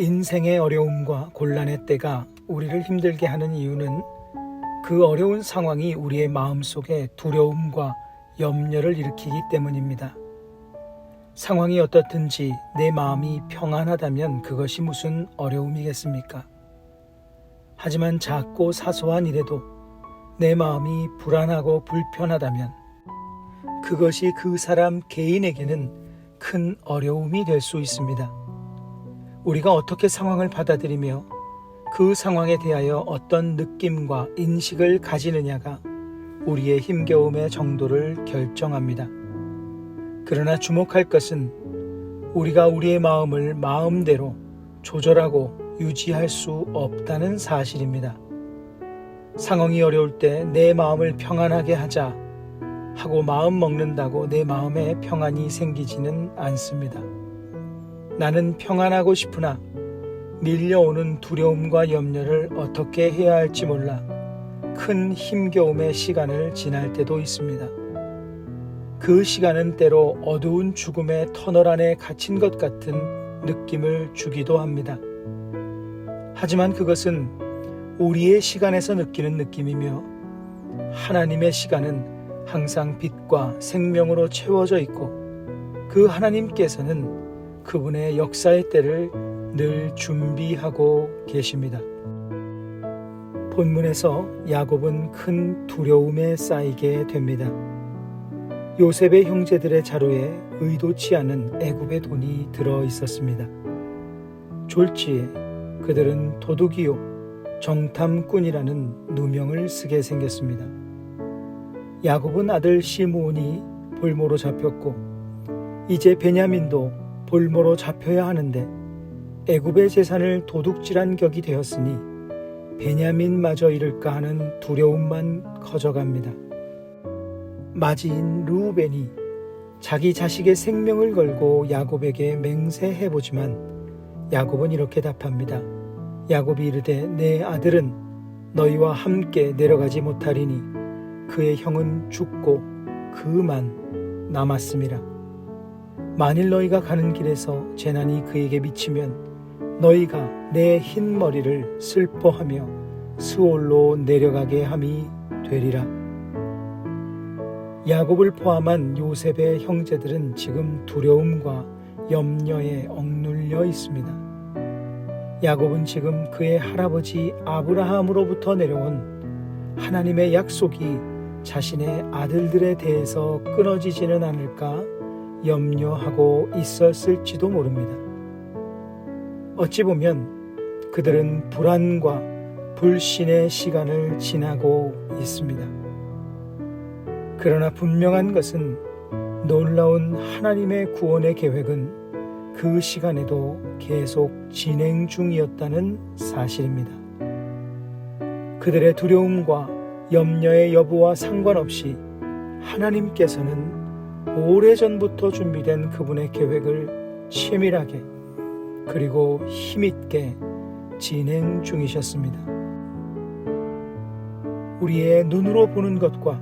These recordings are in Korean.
인생의 어려움과 곤란의 때가 우리를 힘들게 하는 이유는 그 어려운 상황이 우리의 마음 속에 두려움과 염려를 일으키기 때문입니다. 상황이 어떻든지 내 마음이 평안하다면 그것이 무슨 어려움이겠습니까? 하지만 작고 사소한 일에도 내 마음이 불안하고 불편하다면 그것이 그 사람 개인에게는 큰 어려움이 될 수 있습니다. 우리가 어떻게 상황을 받아들이며 그 상황에 대하여 어떤 느낌과 인식을 가지느냐가 우리의 힘겨움의 정도를 결정합니다. 그러나 주목할 것은 우리가 우리의 마음을 마음대로 조절하고 유지할 수 없다는 사실입니다. 상황이 어려울 때 내 마음을 평안하게 하자 하고 마음 먹는다고 내 마음에 평안이 생기지는 않습니다. 나는 평안하고 싶으나 밀려오는 두려움과 염려를 어떻게 해야 할지 몰라 큰 힘겨움의 시간을 지날 때도 있습니다. 그 시간은 때로 어두운 죽음의 터널 안에 갇힌 것 같은 느낌을 주기도 합니다. 하지만 그것은 우리의 시간에서 느끼는 느낌이며 하나님의 시간은 항상 빛과 생명으로 채워져 있고 그 하나님께서는 그분의 역사의 때를 늘 준비하고 계십니다. 본문에서 야곱은 큰 두려움에 쌓이게 됩니다. 요셉의 형제들의 자루에 의도치 않은 애굽의 돈이 들어 있었습니다. 졸지에 그들은 도둑이요 정탐꾼이라는 누명을 쓰게 생겼습니다. 야곱은 아들 시므온이 볼모로 잡혔고 이제 베냐민도 볼모로 잡혀야 하는데 애굽의 재산을 도둑질한 격이 되었으니 베냐민마저 잃을까 하는 두려움만 커져갑니다. 마지인 루벤이 자기 자식의 생명을 걸고 야곱에게 맹세해 보지만 야곱은 이렇게 답합니다. 야곱이 이르되 내 아들은 너희와 함께 내려가지 못하리니 그의 형은 죽고 그만 남았음이라. 만일 너희가 가는 길에서 재난이 그에게 미치면 너희가 내 흰 머리를 슬퍼하며 스올로 내려가게 함이 되리라. 야곱을 포함한 요셉의 형제들은 지금 두려움과 염려에 억눌려 있습니다. 야곱은 지금 그의 할아버지 아브라함으로부터 내려온 하나님의 약속이 자신의 아들들에 대해서 끊어지지는 않을까 염려하고 있었을지도 모릅니다. 어찌 보면 그들은 불안과 불신의 시간을 지나고 있습니다. 그러나 분명한 것은 놀라운 하나님의 구원의 계획은 그 시간에도 계속 진행 중이었다는 사실입니다. 그들의 두려움과 염려의 여부와 상관없이 하나님께서는 오래전부터 준비된 그분의 계획을 치밀하게 그리고 힘있게 진행 중이셨습니다. 우리의 눈으로 보는 것과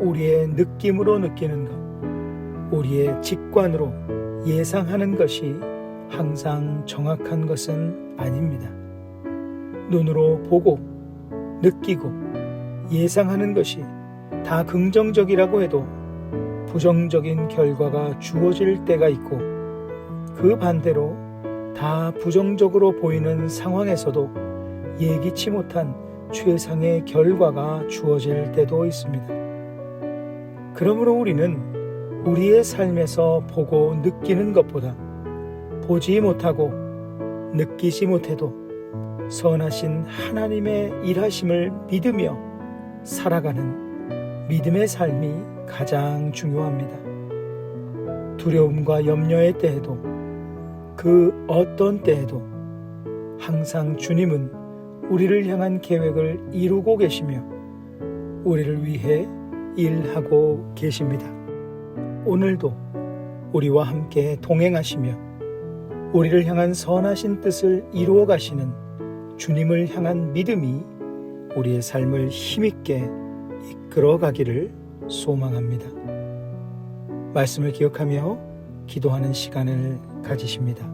우리의 느낌으로 느끼는 것, 우리의 직관으로 예상하는 것이 항상 정확한 것은 아닙니다. 눈으로 보고 느끼고 예상하는 것이 다 긍정적이라고 해도 부정적인 결과가 주어질 때가 있고 그 반대로 다 부정적으로 보이는 상황에서도 예기치 못한 최상의 결과가 주어질 때도 있습니다. 그러므로 우리는 우리의 삶에서 보고 느끼는 것보다 보지 못하고 느끼지 못해도 선하신 하나님의 일하심을 믿으며 살아가는 믿음의 삶이 가장 중요합니다. 두려움과 염려의 때에도 그 어떤 때에도 항상 주님은 우리를 향한 계획을 이루고 계시며 우리를 위해 일하고 계십니다. 오늘도 우리와 함께 동행하시며 우리를 향한 선하신 뜻을 이루어 가시는 주님을 향한 믿음이 우리의 삶을 힘있게 이끌어 가기를 소망합니다. 말씀을 기억하며 기도하는 시간을 가지십니다.